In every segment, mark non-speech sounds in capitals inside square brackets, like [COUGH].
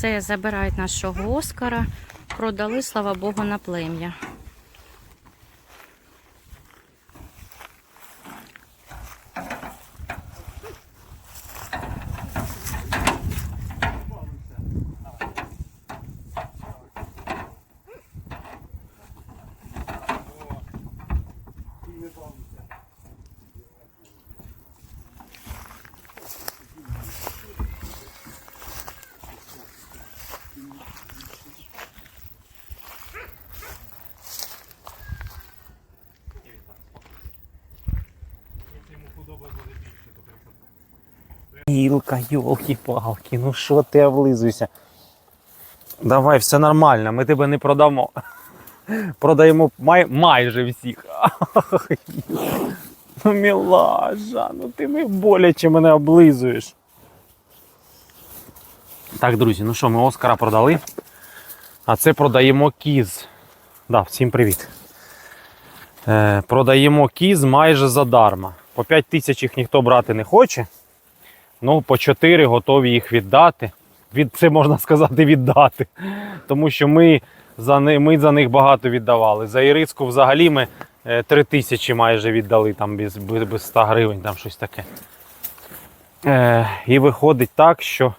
Все, забирають нашого Оскара. Продали, слава Богу, на плем'я. Гілка, йолки-палки, ну що ти облизуйся? Давай, все нормально, ми тебе не продамо. Продаємо май, майже всіх. [LAUGHS] Ну, мілажа, ну ти ми боляче мене облизуєш. Так, друзі, ну що, ми Оскара продали. А це продаємо кіз. Да, всім привіт. Е, продаємо кіз майже задарма. По 5 тисяч їх ніхто брати не хоче. Ну, по 4 готові їх віддати. Від, це можна сказати віддати. Тому що ми за, ни- ми за них багато віддавали. За Ірицьку взагалі ми 3 тисячі майже віддали там без, без, без 100 гривень, там щось таке. Е, і виходить так, що.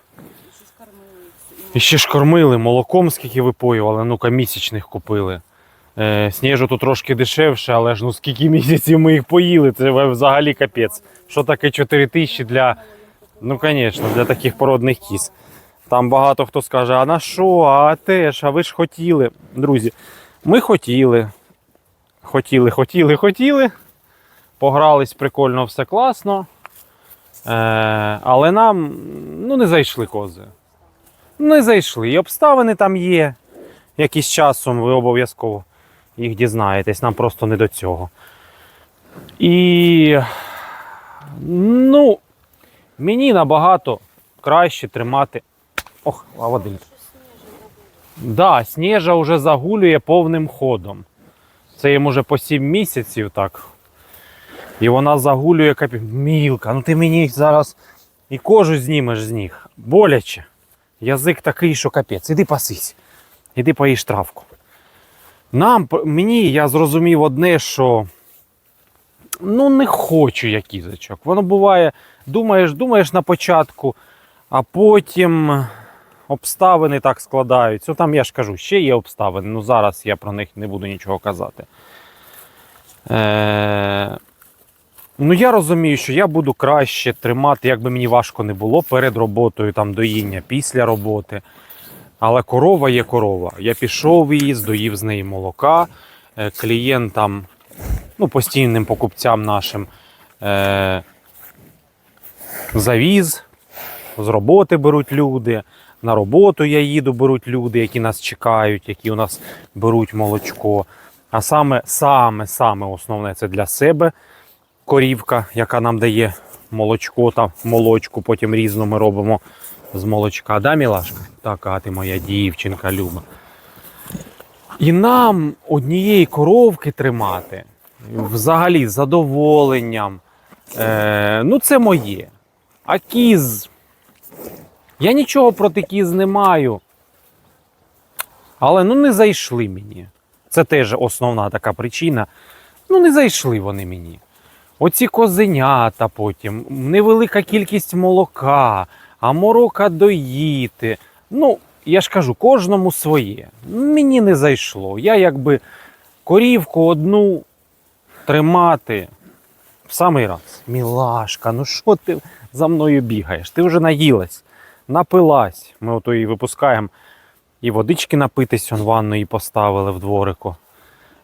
І ще ж кормили молоком, скільки випоювали, ну-ка місячних купили. Е, сніжу тут трошки дешевше, але ж ну скільки місяців ми їх поїли, це взагалі капець. Що таке 4 тисячі для, ну звісно, для таких породних кіз. Там багато хто скаже, а на що, а теж, а ви ж хотіли. Друзі, ми хотіли. Хотіли, хотіли, хотіли. Погрались прикольно, все класно. Е, але нам ну, не зайшли кози. Не зайшли. І обставини там є. Якісь часом ви обов'язково їх дізнаєтесь, нам просто не до цього. І ну, мені набагато краще тримати. Ох, а води. Да, Сніжа вже загулює повним ходом. Це їм уже по 7 місяців так. І вона загулює капі. Мілка, ну ти мені зараз і кожу знімеш з них. Боляче. Язик такий, що капець. Іди пасись. Іди поїж травку. Нам, мені, я зрозумів одне, що ну не хочу я кізочок. Воно буває, думаєш, думаєш на початку, а потім обставини так складаються. Ну, там я ж кажу, ще є обставини, ну зараз я про них не буду нічого казати. Е... Ну, я розумію, що я буду краще тримати, як би мені важко не було перед роботою, там доїння після роботи. Але корова є корова. Я пішов її, здоїв з неї молока. Е, Клієнтам, ну, постійним покупцям нашим е, завіз. З роботи беруть люди. На роботу я їду, беруть люди, які нас чекають, які у нас беруть молочко. А саме, саме, саме основне це для себе корівка, яка нам дає молочко та молочку, потім різно ми робимо з молочка. Да, Мілашка? Така ти моя дівчинка Люба. І нам однієї коровки тримати взагалі з задоволенням. Е, ну, це моє. А кіз. Я нічого проти кіз не маю. Але ну не зайшли мені. Це теж основна така причина. Ну, не зайшли вони мені. Оці козенята потім, невелика кількість молока, а морока доїти. Ну, я ж кажу, кожному своє. Мені не зайшло. Я якби корівку одну тримати в самий раз. Мілашка, ну що ти за мною бігаєш? Ти вже наїлась, напилась. Ми ото її випускаємо і водички напитись, он ванної поставили в дворику.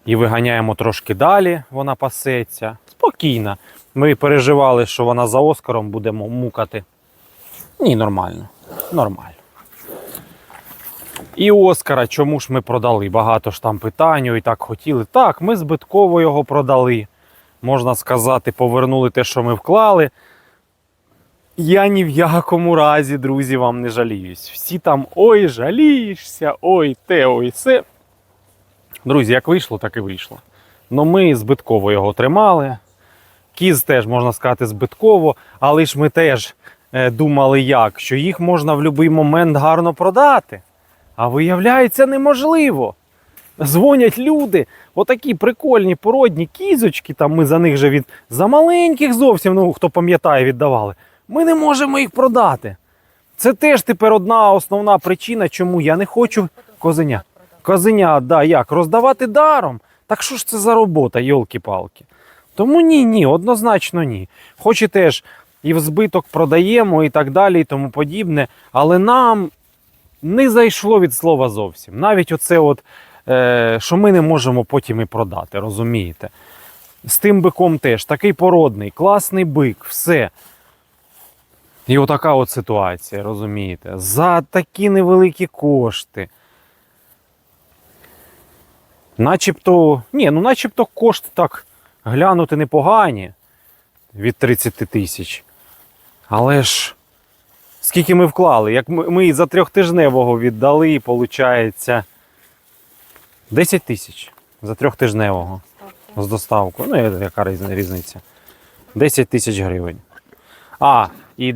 І виганяємо трошки далі, вона пасеться. Спокійно. Ми переживали, що вона за Оскаром будемо мукати. Ні, нормально. Нормально. І Оскара, чому ж ми продали? Багато ж там питань і так хотіли. Так, ми збитково його продали. Можна сказати, повернули те, що ми вклали. Я ні в якому разі, друзі, вам не жаліюсь. Всі там ой, жалієшся, ой, те, ой, се. Друзі, як вийшло, так і вийшло. Ну ми збитково його тримали. Кіз теж, можна сказати, збитково, але ж ми теж е, думали як, що їх можна в будь-який момент гарно продати. А виявляється, неможливо. Дзвонять люди, отакі прикольні породні кізочки, там ми за них же від за маленьких зовсім, ну хто пам'ятає, віддавали. Ми не можемо їх продати. Це теж тепер одна основна причина, чому я не хочу козеня. Козеня, да, як? Роздавати даром. Так що ж це за робота, йолки-палки? Тому ні, ні, однозначно ні. Хоч і теж і в збиток продаємо, і так далі, і тому подібне. Але нам не зайшло від слова зовсім. Навіть оце, от, е, що ми не можемо потім і продати, розумієте? З тим биком теж такий породний, класний бик, все. І отака от ситуація, розумієте? За такі невеликі кошти. Начебто, ні, ну начебто кошти так глянути непогані від 30 тисяч. Але ж скільки ми вклали? Як ми, за трьохтижневого віддали, виходить 10 тисяч за трьохтижневого з доставкою. Ну, яка різни- різниця? 10 тисяч гривень. А, і,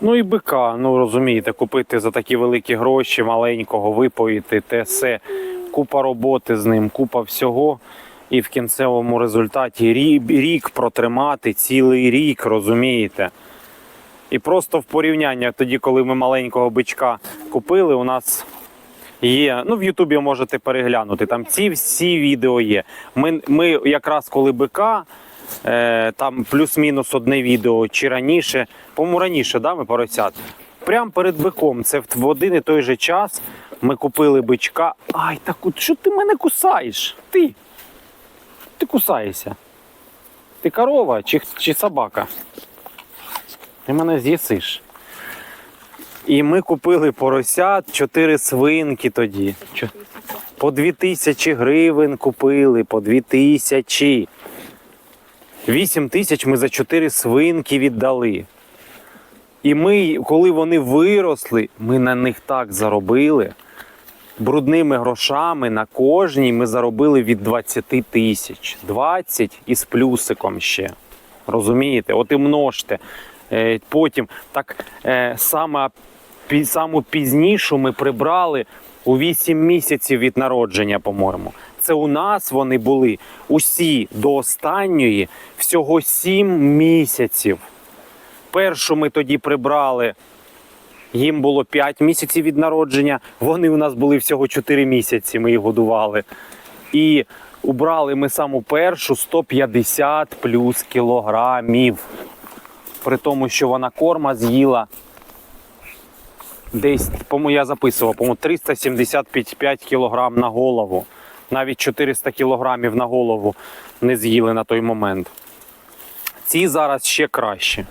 ну і бика, ну розумієте, купити за такі великі гроші, маленького, випоїти, те все. Купа роботи з ним, купа всього. І в кінцевому результаті рік протримати, цілий рік, розумієте? І просто в порівнянні, тоді, коли ми маленького бичка купили, у нас є. Ну, в Ютубі можете переглянути. Там ці всі відео є. Ми, ми якраз коли бика, е, там плюс-мінус одне відео, чи раніше, по-моєму, раніше, да, ми поросят. Прямо перед биком, це в один і той же час ми купили бичка. Ай, так от що ти мене кусаєш? Ти? Ти кусаєшся. Ти корова чи, чи собака? Ти мене з'їсиш. І ми купили поросят, чотири свинки тоді. По дві тисячі гривень купили, по дві тисячі. Вісім тисяч ми за чотири свинки віддали. І ми, коли вони виросли, ми на них так заробили. Брудними грошами на кожній ми заробили від 20 тисяч. 20 і з плюсиком ще. Розумієте? От і множте. Е, Потім так е, саме, саму пізнішу ми прибрали у 8 місяців від народження, по-моєму. Це у нас вони були усі до останньої всього 7 місяців. Першу ми тоді прибрали. Їм було 5 місяців від народження. Вони у нас були всього 4 місяці. Ми їх годували. І убрали ми саму першу 150 плюс кілограмів. При тому, що вона корма з'їла десь, по-моєму, я записував, по-моєму, 375 кілограм на голову. Навіть 400 кілограмів на голову не з'їли на той момент. Ці зараз ще краще.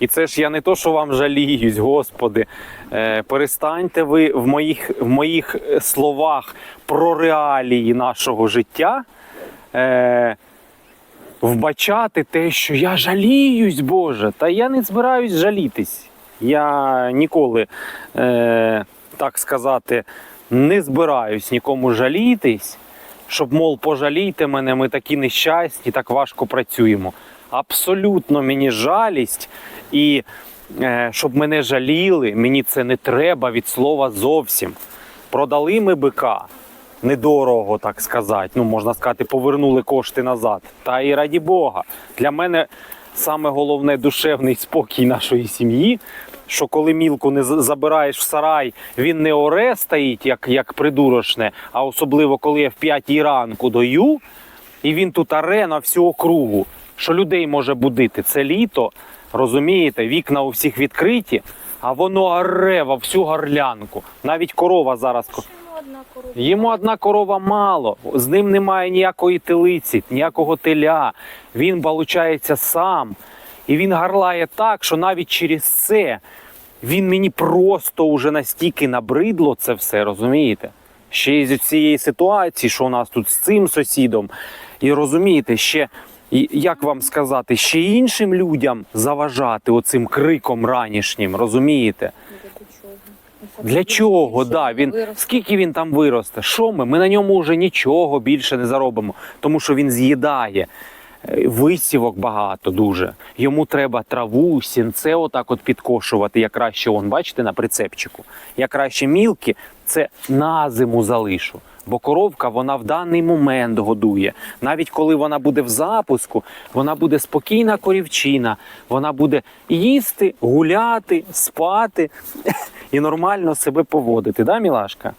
І це ж я не то, що вам жаліюсь, Господи. Е, перестаньте ви в моїх, в моїх е, словах про реалії нашого життя е, вбачати те, що я жаліюсь, Боже. Та я не збираюсь жалітись. Я ніколи, е, так сказати, не збираюсь нікому жалітись, щоб, мов, пожалійте мене, ми такі нещасні, так важко працюємо. Абсолютно мені жалість і е, щоб мене жаліли, мені це не треба від слова зовсім. Продали ми бика недорого, так сказати. Ну, можна сказати, повернули кошти назад. Та і раді Бога. Для мене саме головне душевний спокій нашої сім'ї. Що коли мілку не забираєш в сарай, він не оре стоїть, як, як придурошне, а особливо коли я в п'ятій ранку дою, і він тут оре на всю округу. Що людей може будити? Це літо, розумієте, вікна у всіх відкриті, а воно оре во всю горлянку. Навіть корова зараз. Ко- Йому одна корова мало, з ним немає ніякої телиці, ніякого теля. Він балучається сам. І він гарлає так, що навіть через це він мені просто уже настільки набридло це все, розумієте? Ще й з цієї ситуації, що у нас тут з цим сусідом. І розумієте, ще, і як вам сказати, ще іншим людям заважати оцим криком ранішнім, розумієте? Для чого? Да, він, скільки він там виросте? Що ми? Ми на ньому вже нічого більше не заробимо, тому що він з'їдає е, висівок багато дуже. Йому треба траву, сінце отак от підкошувати, як краще он, бачите, на прицепчику. Я краще мілки це на зиму залишу. Бо коровка вона в даний момент годує. Навіть коли вона буде в запуску, вона буде спокійна корівчина, вона буде їсти, гуляти, спати [LAUGHS] і нормально себе поводити. Да, мілашка?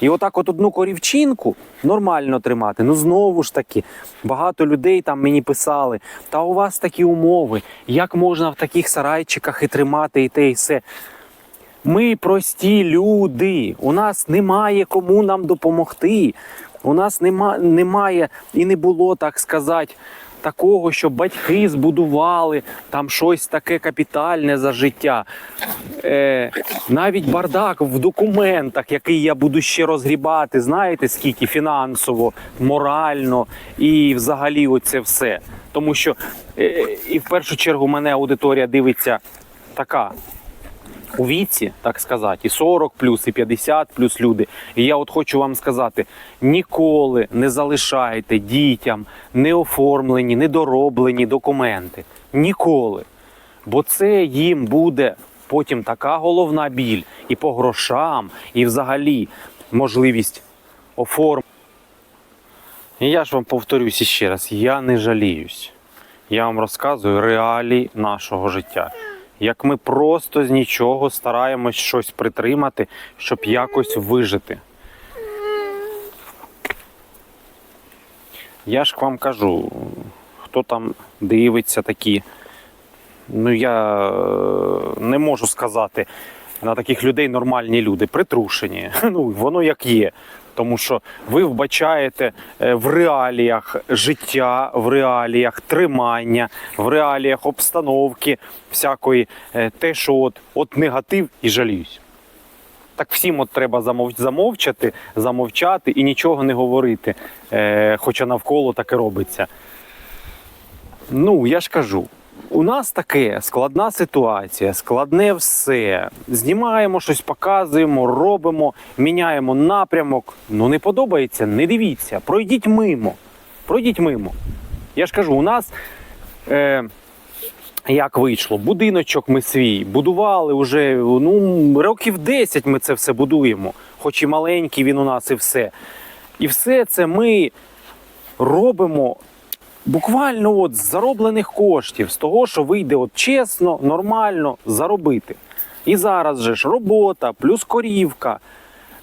І отак от одну корівчинку нормально тримати. Ну знову ж таки, багато людей там мені писали: та у вас такі умови, як можна в таких сарайчиках і тримати і те, і все. Ми прості люди. У нас немає кому нам допомогти. У нас нема, немає і не було, так сказати, такого, що батьки збудували там щось таке капітальне за життя. Е, навіть бардак в документах, який я буду ще розгрібати, знаєте, скільки фінансово, морально і взагалі оце все. Тому що е, і в першу чергу мене аудиторія дивиться така у віці, так сказати, і 40 плюс, і 50 плюс люди. І я от хочу вам сказати: ніколи не залишайте дітям неоформлені, недороблені документи. Ніколи. Бо це їм буде потім така головна біль і по грошам, і взагалі можливість оформити. Я ж вам повторюсь іще раз: я не жаліюсь. Я вам розказую реалії нашого життя. Як ми просто з нічого стараємось щось притримати, щоб якось вижити. Я ж вам кажу, хто там дивиться такі. Ну я е, не можу сказати на таких людей нормальні люди, притрушені. [LAUGHS] Ну, воно як є. Тому що ви вбачаєте е, в реаліях життя, в реаліях тримання, в реаліях обстановки всякої, е, те, що от, от негатив і жаліюсь. Так всім от треба замовчати, замовчати і нічого не говорити, е, хоча навколо таке робиться. Ну, я ж кажу, у нас таке складна ситуація, складне все. Знімаємо щось, показуємо, робимо, міняємо напрямок. Ну не подобається, не дивіться, пройдіть мимо. Пройдіть мимо. Я ж кажу, у нас. Е, як вийшло? Будиночок ми свій будували вже ну, років 10 ми це все будуємо, хоч і маленький він у нас, і все. І все це ми робимо буквально от з зароблених коштів, з того, що вийде от чесно, нормально заробити. І зараз же ж робота, плюс корівка.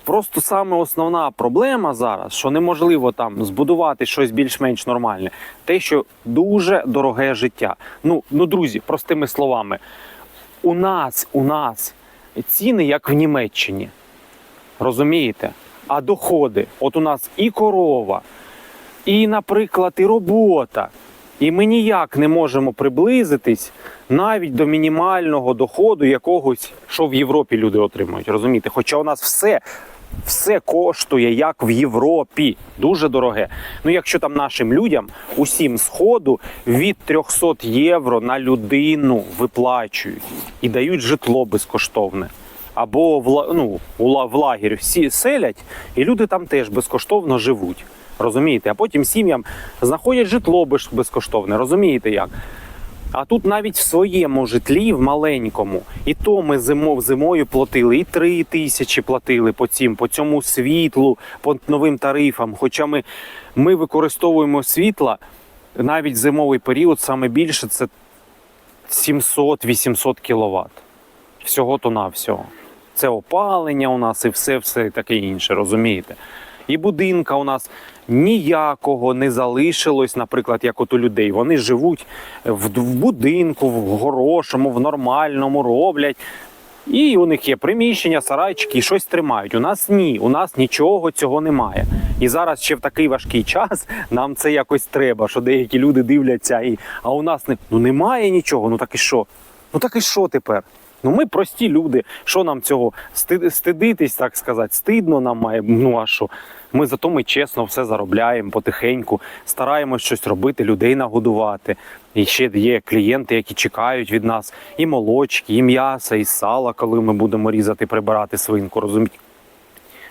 Просто саме основна проблема зараз, що неможливо там збудувати щось більш-менш нормальне, те, що дуже дороге життя. Ну, ну друзі, простими словами, у нас, у нас ціни як в Німеччині. Розумієте? А доходи, от у нас і корова, і, наприклад, і робота. І ми ніяк не можемо приблизитись навіть до мінімального доходу якогось, що в Європі люди отримують. Розумієте? Хоча у нас все, все коштує як в Європі, дуже дороге. Ну, якщо там нашим людям усім сходу від 300 євро на людину виплачують і дають житло безкоштовне. Або в, ну, в лагерь всі селять, і люди там теж безкоштовно живуть. Розумієте? А потім сім'ям знаходять житло безкоштовне. Розумієте як? А тут навіть в своєму житлі, в маленькому, і то ми зимо, зимою платили, і три тисячі платили по цим, по цьому світлу, по новим тарифам. Хоча ми, ми використовуємо світла навіть зимовий період саме більше це 700-800 кВт. Всього то на всього. Це опалення у нас і все, все таке інше, розумієте? І будинка у нас ніякого не залишилось, наприклад, як от у людей. Вони живуть в, будинку, в хорошому, в нормальному, роблять. І у них є приміщення, сарайчики і щось тримають. У нас ні, у нас нічого цього немає. І зараз ще в такий важкий час нам це якось треба, що деякі люди дивляться, і а у нас не ну немає нічого. Ну так і що? Ну так і що тепер? Ну ми прості люди. Що нам цього Сти- стидитись, так сказати, стидно нам має. Ну а що? Ми зато ми чесно все заробляємо потихеньку, стараємось щось робити, людей нагодувати. І ще є клієнти, які чекають від нас і молочки, і м'яса, і сала, коли ми будемо різати, прибирати свинку. Розумієте?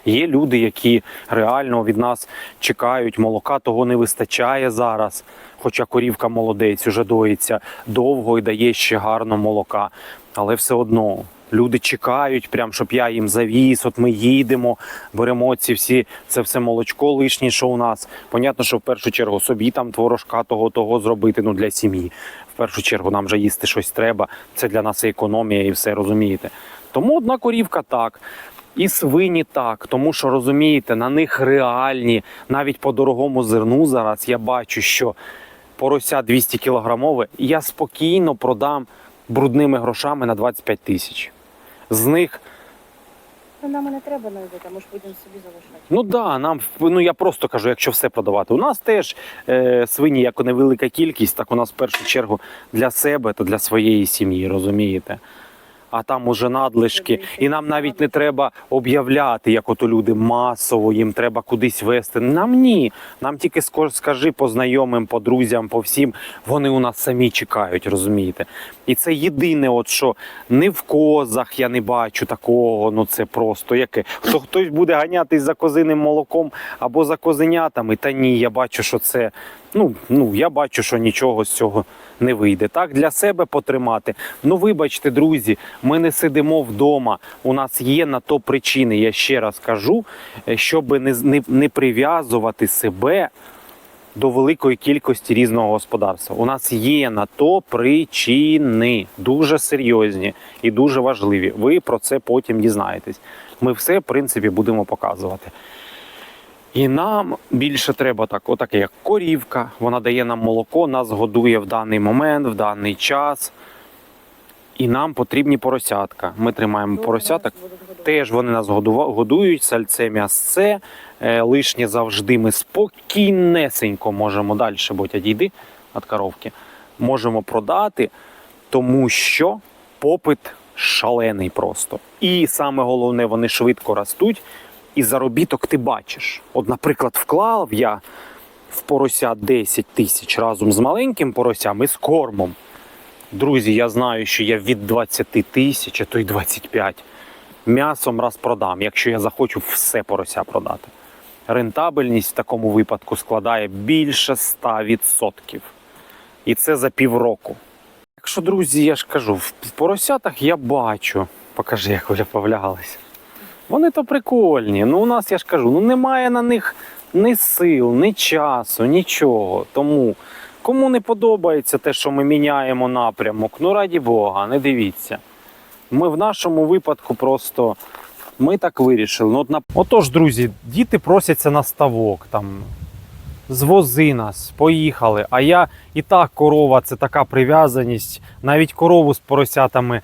Є люди, які реально від нас чекають, молока того не вистачає зараз. Хоча корівка молодець уже доїться довго і дає ще гарно молока. Але все одно люди чекають, прям щоб я їм завіз. От ми їдемо, беремо ці всі це все молочко лишнє, що у нас. Понятно, що в першу чергу собі там творожка того того зробити. Ну для сім'ї. В першу чергу нам вже їсти щось треба. Це для нас економія, і все розумієте. Тому одна корівка так. І свині так, тому що розумієте, на них реальні, навіть по дорогому зерну зараз я бачу, що порося 200 кілограмове, я спокійно продам брудними грошами на 25 тисяч. З них, Ну, нам і не треба навіть, а ми ж будемо собі залишати. ну да, нам ну я просто кажу, якщо все продавати. У нас теж е, свині як невелика кількість, так у нас в першу чергу для себе та для своєї сім'ї, розумієте? А там уже надлишки, і нам навіть не треба об'являти, як ото люди масово, їм треба кудись вести. Нам ні. Нам тільки ска- скажи по знайомим, по друзям, по всім. Вони у нас самі чекають, розумієте? І це єдине, от що не в козах я не бачу такого. Ну це просто яке. Хто хтось буде ганятись за козиним молоком або за козенятами, та ні, я бачу, що це. Ну, ну я бачу, що нічого з цього не вийде. Так, для себе потримати. Ну, вибачте, друзі, ми не сидимо вдома. У нас є на то причини. Я ще раз кажу, е, щоб не, не, не прив'язувати себе до великої кількості різного господарства. У нас є на то причини дуже серйозні і дуже важливі. Ви про це потім дізнаєтесь. Ми все, в принципі, будемо показувати. І нам більше треба так, отаке, як корівка. Вона дає нам молоко, нас годує в даний момент, в даний час. І нам потрібні поросятка. Ми тримаємо поросяток. Теж вони нас годують, сальце, м'ясце. Е, лишнє завжди ми спокійнесенько можемо далі, будь відійди від коровки. Можемо продати, тому що попит шалений просто. І саме головне, вони швидко ростуть, і заробіток ти бачиш. От, наприклад, вклав я в порося 10 тисяч разом з маленьким поросям і з кормом. Друзі, я знаю, що я від 20 тисяч, а то й 25 м'ясом раз продам, якщо я захочу все порося продати. Рентабельність в такому випадку складає більше 100%. І це за півроку. Якщо, друзі, я ж кажу, в поросятах я бачу. Покажи, як вже повлягалися. Вони то прикольні. Ну, у нас, я ж кажу, ну немає на них ні сил, ні часу, нічого. Тому кому не подобається те, що ми міняємо напрямок, ну раді Бога, не дивіться. Ми в нашому випадку просто ми так вирішили. Ну, от на... Отож, друзі, діти просяться на ставок. Там, звози нас, поїхали. А я і так корова це така прив'язаність. Навіть корову з поросятами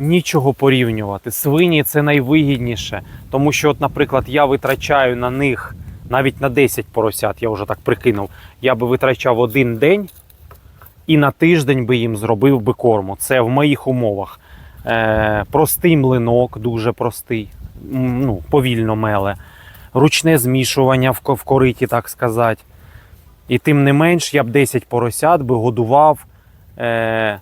нічого порівнювати. Свині це найвигідніше. Тому що, от, наприклад, я витрачаю на них навіть на 10 поросят, я вже так прикинув, я би витрачав один день і на тиждень би їм зробив би корму. Це в моїх умовах. Е, простий млинок, дуже простий, ну, повільно меле, ручне змішування в, кориті, так сказати. І тим не менш, я б 10 поросят би годував е,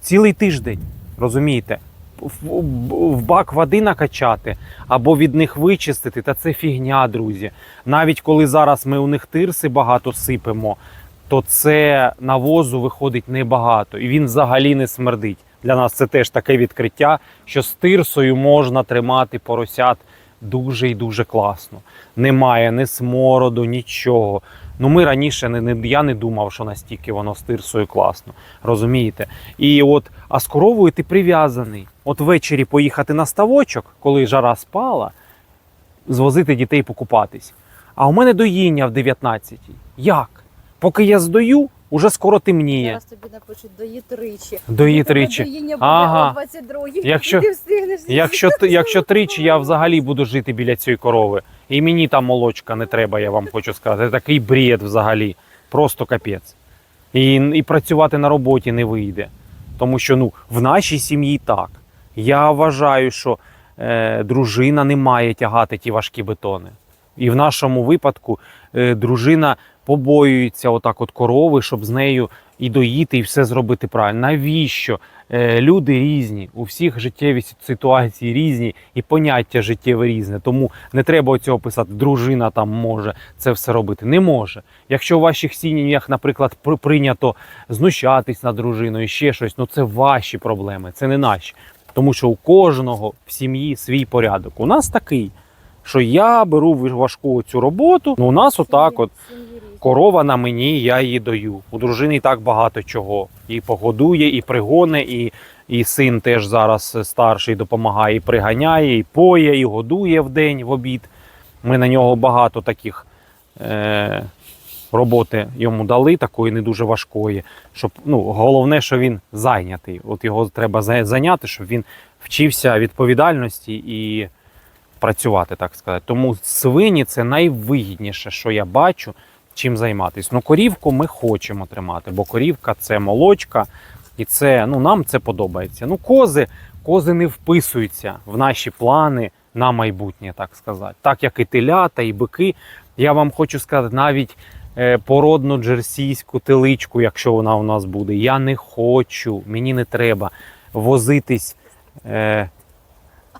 цілий тиждень. Розумієте? В, бак води накачати або від них вичистити, та це фігня, друзі. Навіть коли зараз ми у них тирси багато сипемо, то це навозу виходить небагато, і він взагалі не смердить. Для нас це теж таке відкриття, що з тирсою можна тримати поросят дуже і дуже класно. Немає ні смороду, нічого. Ну ми раніше не, не я не думав, що настільки воно з тирсою класно. Розумієте? І от, а з коровою ти прив'язаний. От ввечері поїхати на ставочок, коли жара спала, звозити дітей покупатись. А у мене доїння в 19-й. Як? Поки я здою, уже скоро темніє. Зараз тобі напишуть дої тричі. Дої тричі. доїння буде Ага. о 22-й. Якщо- І ти встигнеш Якщо, якщо тричі, я взагалі буду жити біля цієї корови. І мені там молочка не треба, я вам хочу сказати. Це такий бред взагалі. Просто капець. І, і працювати на роботі не вийде. Тому що ну, в нашій сім'ї так. Я вважаю, що е, дружина не має тягати ті важкі бетони. І в нашому випадку е, дружина побоюються отак от корови, щоб з нею і доїти, і все зробити правильно. Навіщо? Е, люди різні, у всіх життєві ситуації різні, і поняття життєве різне. Тому не треба цього писати. Дружина там може це все робити. Не може. Якщо в ваших сім'ях, наприклад, при- прийнято знущатись над дружиною, ще щось, ну це ваші проблеми, це не наші. Тому що у кожного в сім'ї свій порядок. У нас такий, що я беру важку цю роботу. Ну, у нас отак, от корова на мені, я її даю. У дружини так багато чого. І погодує, і пригоне, і, і син теж зараз старший допомагає, і приганяє, і поє, і годує в день в обід. Ми на нього багато таких е, роботи йому дали, такої не дуже важкої. Щоб, ну, головне, що він зайнятий. От його треба зайняти, щоб він вчився відповідальності і працювати, так сказати. Тому свині це найвигідніше, що я бачу, чим займатися. Ну, корівку ми хочемо тримати, бо корівка це молочка, і це ну, нам це подобається. Ну, кози, кози не вписуються в наші плани на майбутнє, так сказати. Так як і телята, і бики. Я вам хочу сказати, навіть породну джерсійську теличку, якщо вона у нас буде, я не хочу, мені не треба возитись. Е,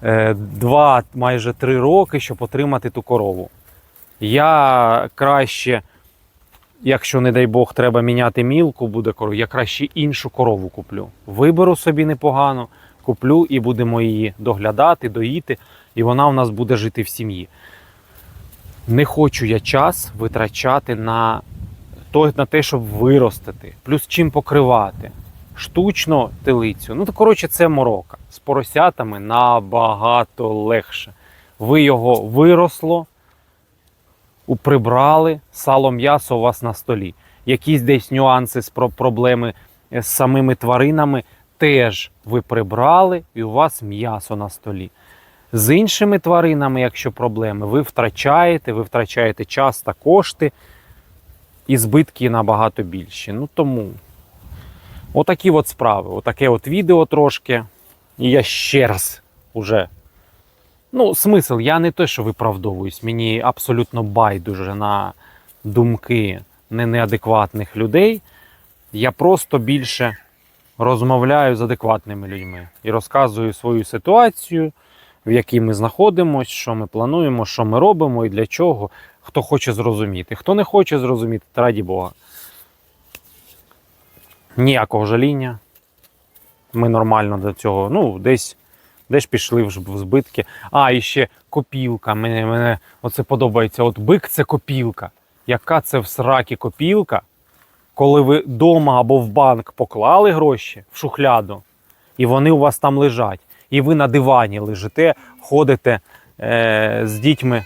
е, два, майже три роки, щоб отримати ту корову. Я краще, якщо, не дай Бог, треба міняти мілку, буде корову, я краще іншу корову куплю. Виберу собі непогано, куплю і будемо її доглядати, доїти, і вона у нас буде жити в сім'ї. Не хочу я час витрачати на, то, на те, щоб виростити, плюс чим покривати штучно телицю. Ну, то, коротше, це морока. З поросятами набагато легше. Ви його виросло, прибрали, сало м'ясо у вас на столі. Якісь десь нюанси з про- проблеми з самими тваринами теж ви прибрали, і у вас м'ясо на столі. З іншими тваринами, якщо проблеми, ви втрачаєте, ви втрачаєте час та кошти, і збитки набагато більші. Ну тому Отакі от справи. Отаке от відео трошки. І я ще раз уже. Ну, смисл, я не те, що виправдовуюсь. Мені абсолютно байдуже на думки не неадекватних людей. Я просто більше розмовляю з адекватними людьми і розказую свою ситуацію, в якій ми знаходимося, що ми плануємо, що ми робимо і для чого. Хто хоче зрозуміти. Хто не хоче зрозуміти, то раді Бога. Ніякого жаління. Ми нормально до цього. Ну, десь, десь пішли в збитки. А, і ще копілка. Мене, мене оце подобається. От бик це копілка. Яка це в сракі копілка, коли ви вдома або в банк поклали гроші в шухляду, і вони у вас там лежать. І ви на дивані лежите, ходите е, з дітьми.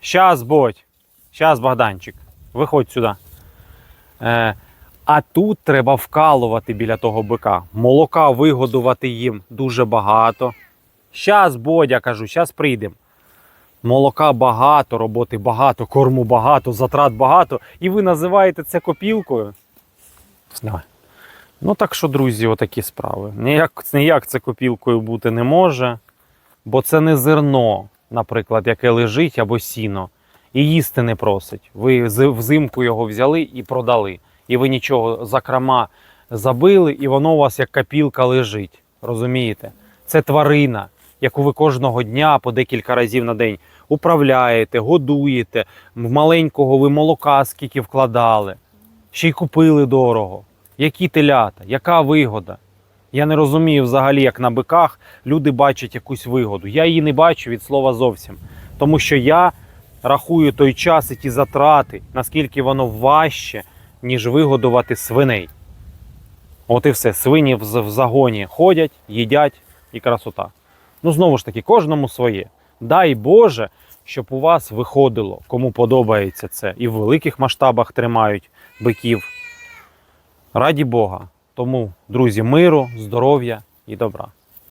Щас, бодь, щас, Богданчик, виходь сюди. Е, а тут треба вкалувати біля того бика. Молока вигодувати їм дуже багато. Щас, Бодя, кажу, щас прийдемо. Молока багато, роботи багато, корму багато, затрат багато. І ви називаєте це копілкою. Давай. Ну так що, друзі, отакі справи. Ніяк, ніяк це копілкою бути не може, бо це не зерно, наприклад, яке лежить або сіно, і їсти не просить. Ви взимку його взяли і продали і ви нічого закрома забили, і воно у вас як копілка лежить. Розумієте? Це тварина, яку ви кожного дня по декілька разів на день управляєте, годуєте. В маленького ви молока скільки вкладали, ще й купили дорого. Які телята, яка вигода? Я не розумію взагалі, як на биках люди бачать якусь вигоду. Я її не бачу від слова зовсім. Тому що я рахую той час і ті затрати, наскільки воно важче, ніж вигодувати свиней. От і все. Свині в загоні ходять, їдять і красота. Ну, знову ж таки, кожному своє. Дай Боже, щоб у вас виходило, кому подобається це. І в великих масштабах тримають биків. Раді Бога. Тому, друзі, миру, здоров'я і добра.